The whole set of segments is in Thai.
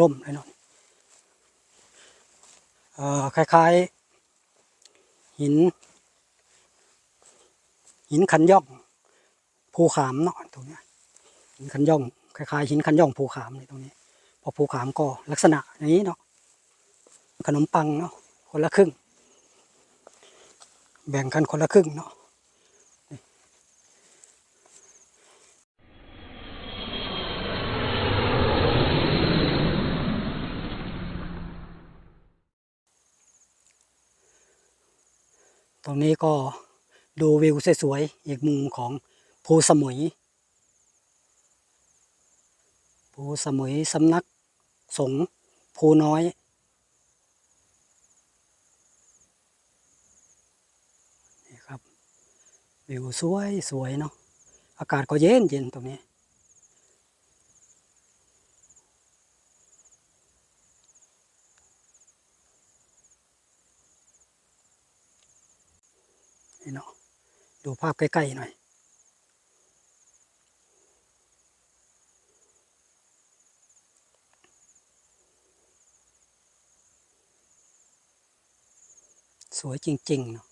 ล่มเลยเนาะเอ่อคล้ายๆ หิน หินคันย่องภูขามเนาะตรงเนี้ยหินคันย่องคล้ายๆหินคันย่องภูขามเลยตรงนี้ พอภูขามก็ลักษณะอย่างนี้เนาะขนมปังเนาะคนละครึ่ง แบ่งกันคนละครึ่งเนาะ ตรงนี้ก็ดูวิวสวยๆอีกมุมของภูสมุย ภูสมุยสำนักสงฆ์ภูน้อยนี่ครับวิวสวยสวยเนาะอากาศก็เย็นเย็นตรงนี้ นี่เนาะดูภาพใกล้ ๆ หน่อย สวยจริง ๆ เนาะ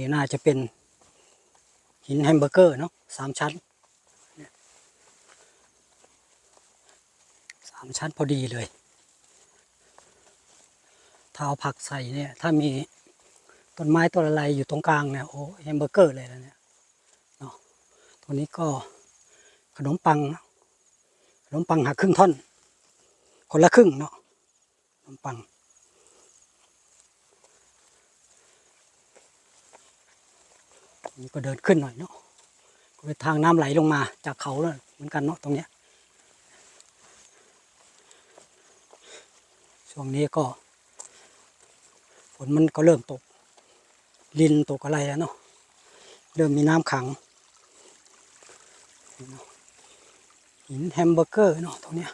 นี้น่าจะเป็นหินแฮมเบอร์เกอร์เนาะสามชั้นสามชั้นพอดีเลยถ้าเอาผักใส่เนี่ยถ้ามีต้นไม้ต้นอะไรอยู่ตรงกลางเนี่ยโอ้แฮมเบอร์เกอร์เลยนะเนี่ยเนาะตรงนี้ก็ขนมปังขนมปังหักครึ่งท่อน คนละครึ่งเนาะขนมปัง นี่ก็เดินขึ้นหน่อยเนาะก็เป็นทางน้ำไหลลงมาจากเขาเลยเหมือนกันเนาะตรงเนี้ยช่วงนี้ก็ฝนมันก็เริ่มตกลินตกอะไรแล้วเนาะเริ่มมีน้ำขังหินแฮมเบอร์เกอร์เนาะตรงเนี้ย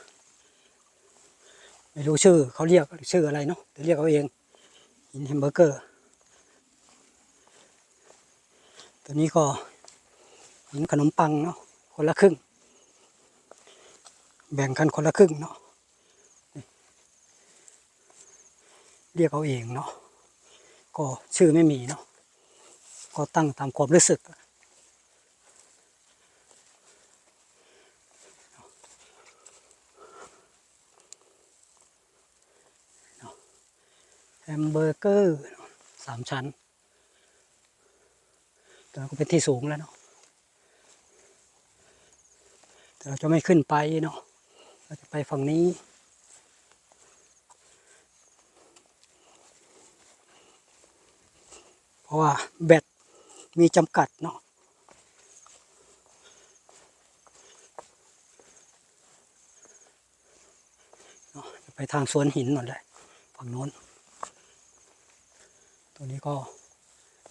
ไม่รู้ชื่อเขาเรียกชื่ออะไรเนาะแต่เรียกเขาเองหินแฮมเบอร์เกอร์ ตัวนี้ก็หินขนมปังเนาะคนละครึ่ง แบ่งกันคนละครึ่งเนาะเรียกเอาเองเนาะก็ชื่อไม่มีเนาะก็ตั้งตามความรู้สึก แฮมเบอร์เกอร์สามชั้น แต่ก็เป็นที่สูงแล้วเนาะแต่เราจะไม่ขึ้นไปเนาะเราจะไปฝั่งนี้เพราะว่าแบตมีจำกัดเนาะเนาะไปทางสวนหินหน่อยเลยฝั่งโน้น ตัวนี้ก็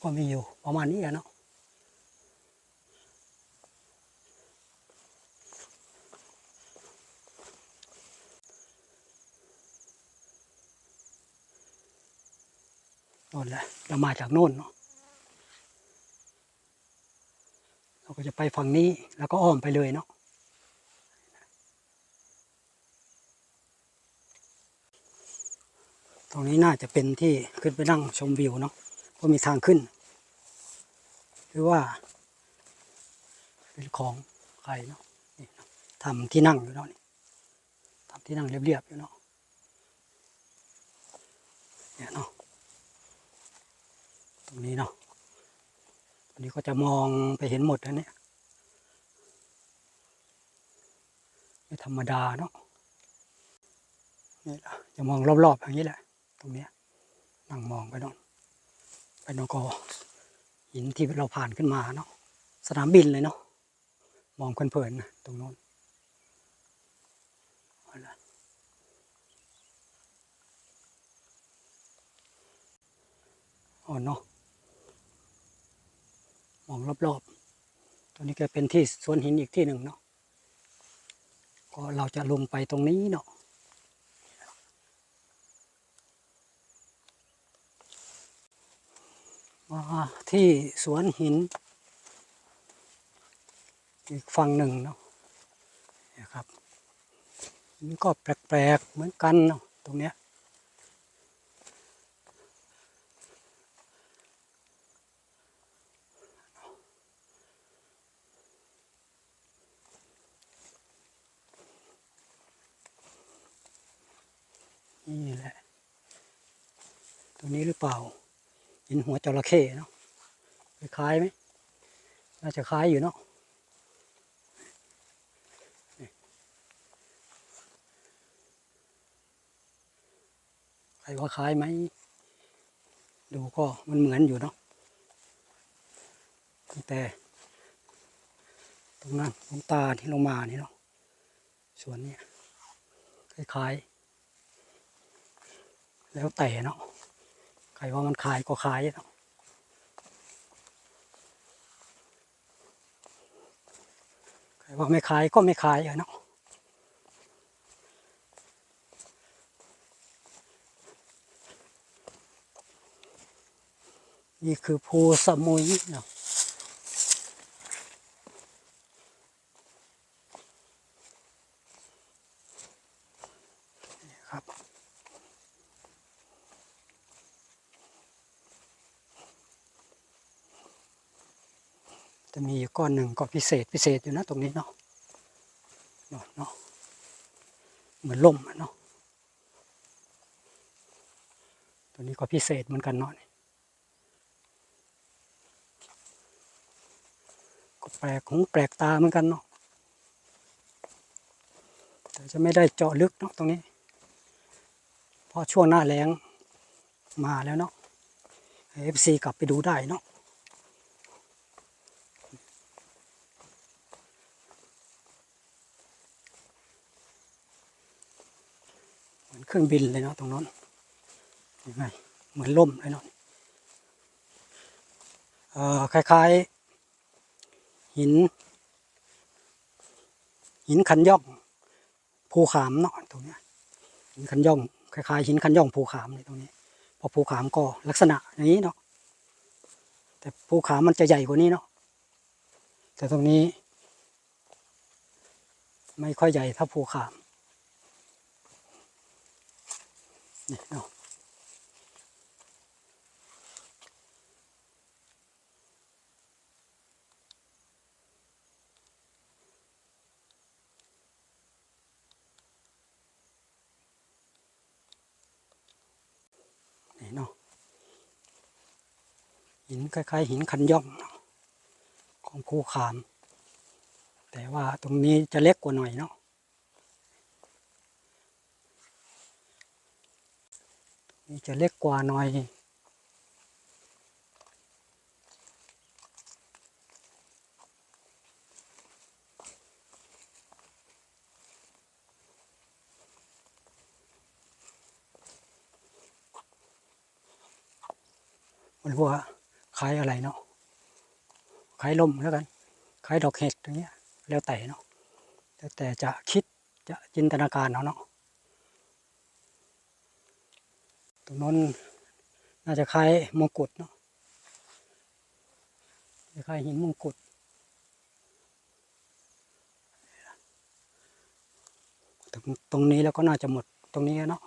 ก็มีอยู่ประมาณนี้แหละเนาะ น่นแหละเรามาจากโน่นเนาะเราก็จะไปฝั่งนี้แล้วก็อ้อมไปเลยเนาะตรงนี้น่าจะเป็นที่ขึ้นไปนั่งชมวิวเนาะเพราะมีทางขึ้น หรือว่า เป็นของใครเนาะนี่เนาะทำที่นั่งอยู่เนาะนี่ทำที่นั่งเรียบๆอยู่เนาะเนี่ยเนาะ ตรงนี้เนาะตรงนี้ก็จะมองไปเห็นหมดแล้วเนี่ยไม่ธรรมดาเนาะนี่แหละจะมองรอบๆอย่างนี้แหละ ตรงเนี้ยนั่งมองไปน่นไปโน่นก็หินที่เราผ่านขึ้นมาเนาะสนามบินเลยเนาะมองเพลินๆนะตรงโน้นเอาล่ะอ๋อเนาะ มองรอบๆตัวนี้ก็เป็นที่สวนหินอีกที่หนึ่งเนาะ ก็เราจะลงไปตรงนี้เนาะมาที่สวนหิน อีกฝั่งหนึ่งเนาะนะครับ มันก็แปลกๆเหมือนกันเนาะตรงเนี้ย ตรงนี้หรือเปล่าเหินหัวจระเข้เนาะคล้ายไหมน่าจะคล้ายอยู่เนาะใครว่าคล้ายไหมดูก็มันเหมือนอยู่เนาะแต่ตรงนั้นตรงตาที่ลงมานี่เนาะส่วนนี้คล้ายๆ แล้วแต่เนาะ ใครว่ามันขายก็ขายเนาะใครว่าไม่ขายก็ไม่ขายอะเนาะนี่คือภูสมุยเนาะ จะมีก้อนหนึ่งก็พิเศษพิเศษอยู่นะตรงนี้เนาะเนาะเนาะเหมือนล่มเนาะตัวนี้ก็พิเศษเหมือนกันเนาะก็แปลกหูแปลกตาเหมือนกันเนาะแต่จะไม่ได้เจาะลึกเนาะตรงนี้เพราะช่วงหน้าแล้งมาแล้วเนาะเอฟซีกลับไปดูได้เนาะ เครื่องบินเลยเนาะตรงนั้นยังไงเหมือนล่มเลยเนาะเออคล้ายๆ หิน หินคันย่องภูขามเนาะตรงนี้หินคันย่องคล้ายๆหินคันย่องภูขามเลยตรงนี้พอภูขามก็ลักษณะอย่างนี้เนาะแต่ภูขามมันจะใหญ่กว่านี้เนาะแต่ตรงนี้ ไม่ค่อยใหญ่เท่าภูขาม นี่เนาะนี่เนาะหินคล้ายๆหินคันย่องของภูขาม แต่ว่าตรงนี้จะเล็กกว่าหน่อยเนาะ นี่จะเล็กกว่าหน่อยมันว่าคล้ายอะไรเนาะคล้ายลมแล้วกันคล้ายดอกเห็ดอย่างเงี้ยแล้วแต่เนาะแล้วแต่จะคิดจะจินตนาการเอาเนาะ ตรงนั้นน่าจะคล้ายมงกุฎเนาะคล้ายหินมงกุฎตรงตรงนี้แล้วก็น่าจะหมดตรงนี้เนาะ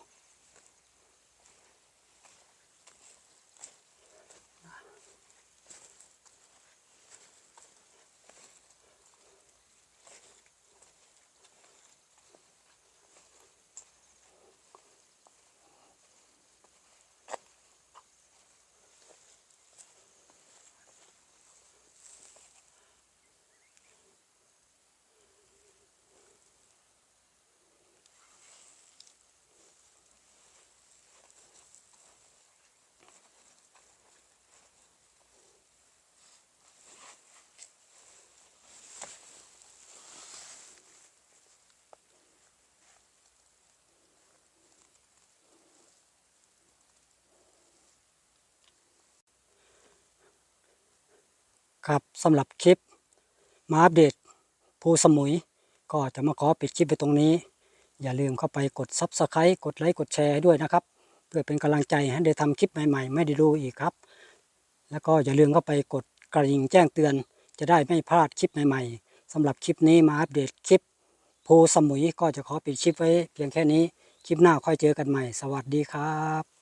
ครับสำหรับคลิปมาอัปเดตภูสมุย ก็จะมาขอปิดคลิปไปตรงนี้ อย่าลืมเข้าไปกด Subscribe กดไลค์กดแชร์ให้ด้วยนะครับ เพื่อเป็นกำลังใจให้ได้ทำคลิปใหม่ๆ ไม่ได้ดูอีกครับ แล้วก็อย่าลืมเข้าไปกดกระดิ่งแจ้งเตือน จะได้ไม่พลาดคลิปใหม่ๆสำหรับคลิปนี้มาอัปเดตคลิปภูสมุยก็จะขอปิดคลิปไว้เพียงแค่นี้คลิปหน้าค่อยเจอกันใหม่ สวัสดีครับ